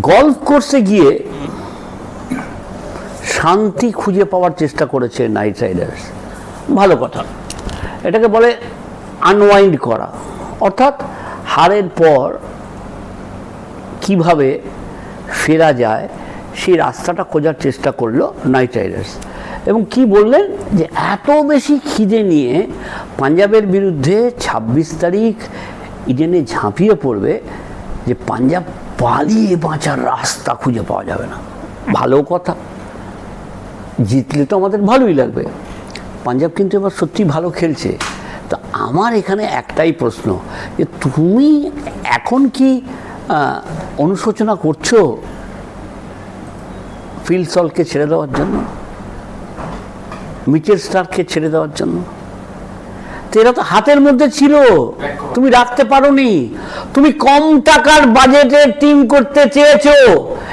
Golf কোর্সে গিয়ে শান্তি খুঁজে পাওয়ার চেষ্টা করেছে নাইট রাইডার্স ভালো কথা। এটাকে বলে আনওয়াইন্ড করা। অর্থাৎ হারের পর কীভাবে ফেরা যায়, সেই রাস্তাটা খোঁজার চেষ্টা করল নাইট রাইডার্স এবং কি বললেন? যে এত বেশি খিদে নিয়ে পাঞ্জাবের বিরুদ্ধে ২৬ তারিখ ইডেনে ঝাঁপিয়ে পড়বে যে পাঞ্জাব পালিয়ে বাঁচার রাস্তা খুঁজে পাওয়া যাবে না। ভালো কথা। জিতলে তো আমাদের ভালোই লাগবে। পাঞ্জাব কিন্তু এবার সত্যি ভালো খেলছে। তো আমার এখানে একটাই প্রশ্ন যে তুমি এখন কি অনুশোচনা করছ ফিল সলকে ছেড়ে দেওয়ার জন্য? মিচেল স্টারকে ছেড়ে দেওয়ার জন্য? এরা তো হাতের মধ্যে ছিল। তুমি রাখতে পারোনি। তুমি কম টাকার বাজেটে টিম করতে চেয়েছো।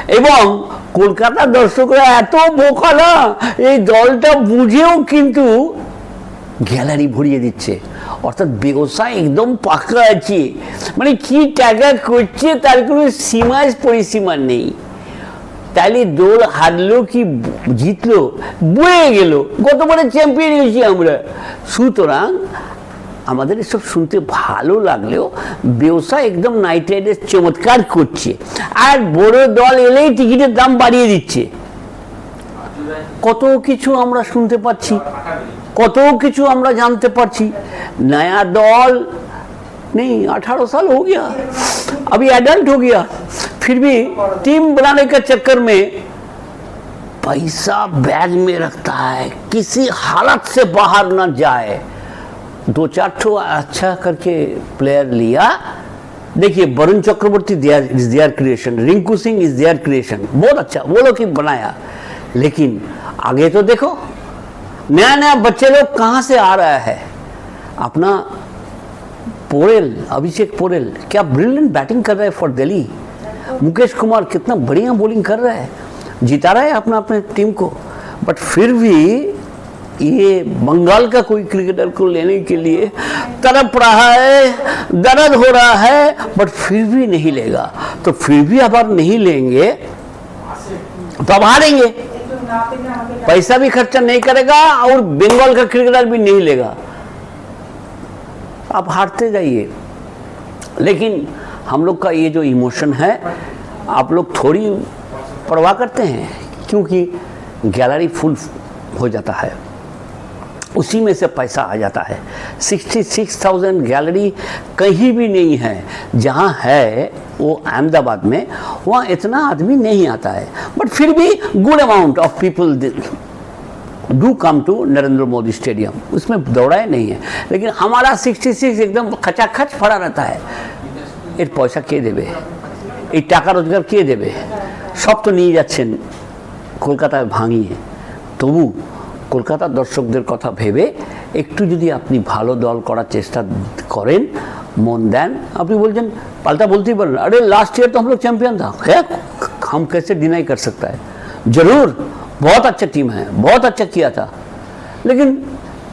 এবং কলকাতার দর্শকরা এত বোকা না এই দলটা বুঝেও কিন্তু গ্যালারি ভরিয়ে দিচ্ছে। অর্থাৎ ব্যবসায় একদম পাকা আছে। মানে কি টাকা করছে, তার কোনো সীমায় পরিসীমা নেই। তাইলে দোল হারলো কি জিতলো বয়ে গেল গতবারে চ্যাম্পিয়ন হয়েছি আমরা সুতরাং আমাদের এসব শুনতে ভালো লাগলেও ব্যবসা একদম নাইট রাইডার্স চমৎকার করছে আর বড় দল এলেই টিকিটের দাম বাড়িয়ে দিচ্ছে কত কিছু আমরা শুনতে পাচ্ছি কত কিছু আমরা जानते পারছি नया दौल नहीं अठारह साल हो गया अभी एडल्ट हो गया फिर भी टीम बनाने के चक्कर में पैसा बैग में रखता है, किसी हालत से बाहर ना जाए। दो चार ठो अच्छा करके प्लेयर लिया। देखिए, Varun Chakravarthy is there creation Rinku Singh is there creation बहुत अच्छा वो लोग ही बनाया। लेकिन आगे तो देखो नया नया बच्चे लोग कहाँ से आ रहा है? अपना पोरेल, अभिषेक पोरेल, क्या ब्रिलियंट बैटिंग कर रहे हैं फॉर दिल्ली मुकेश कुमार कितना बढ़िया बॉलिंग कर रहा है। जिता रहा है अपना अपने टीम को। बट फिर भी ये बंगाल का कोई क्रिकेटर को लेने के लिए तड़प रहा है, दर्द हो रहा है बट फिर भी नहीं लेगा। तो फिर भी अगर नहीं लेंगे तो अब हारेंगे। पैसा भी खर्चा नहीं करेगा और बंगाल का क्रिकेटर भी नहीं लेगा। आप हारते जाइए। लेकिन हम लोग का ये जो इमोशन है आप लोग थोड़ी परवाह करते हैं क्योंकि गैलरी फुल हो जाता है। उसी में से पैसा आ जाता है। 66,000 गैलरी कहीं भी नहीं है। जहाँ है वो अहमदाबाद में वहाँ इतना आदमी नहीं आता है। बट फिर भी good amount of people do come to Narendra Modi stadium उसमें दौड़ाए नहीं है। लेकिन हमारा 66 एकदम खचाखच फड़ा रहता है। এর পয়সা কে দেবে? এই টাকা রোজগার কে দেবে? সব তো নিয়ে যাচ্ছেন কলকাতায় ভাঙিয়ে। তবু কলকাতার দর্শকদের কথা ভেবে একটু যদি আপনি ভালো দল করার চেষ্টা করেন, মন দেন। আপনি বলছেন, পাল্টা বলতেই পারেন। আরে লাস্ট ইয়ার তো আমরা চ্যাম্পিয়ন चैंपियन হ্যাঁ है কেসে ডিনাই কর कर सकता है जरूर बहुत अच्छा टीम है बहुत अच्छा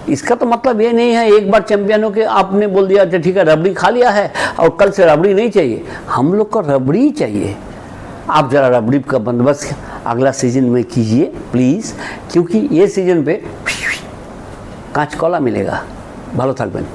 इसका तो मतलब ये नहीं है एक बार चैंपियन हो के आपने बोल दिया अच्छा ठीक है रबड़ी खा लिया है और कल से रबड़ी नहीं चाहिए हम लोग को रबड़ी ही चाहिए आप ज़रा रबड़ी का बंदोबस्त अगला सीजन में कीजिए प्लीज़ क्योंकि ये सीजन पे कांच कला मिलेगा ভালো থাকবেন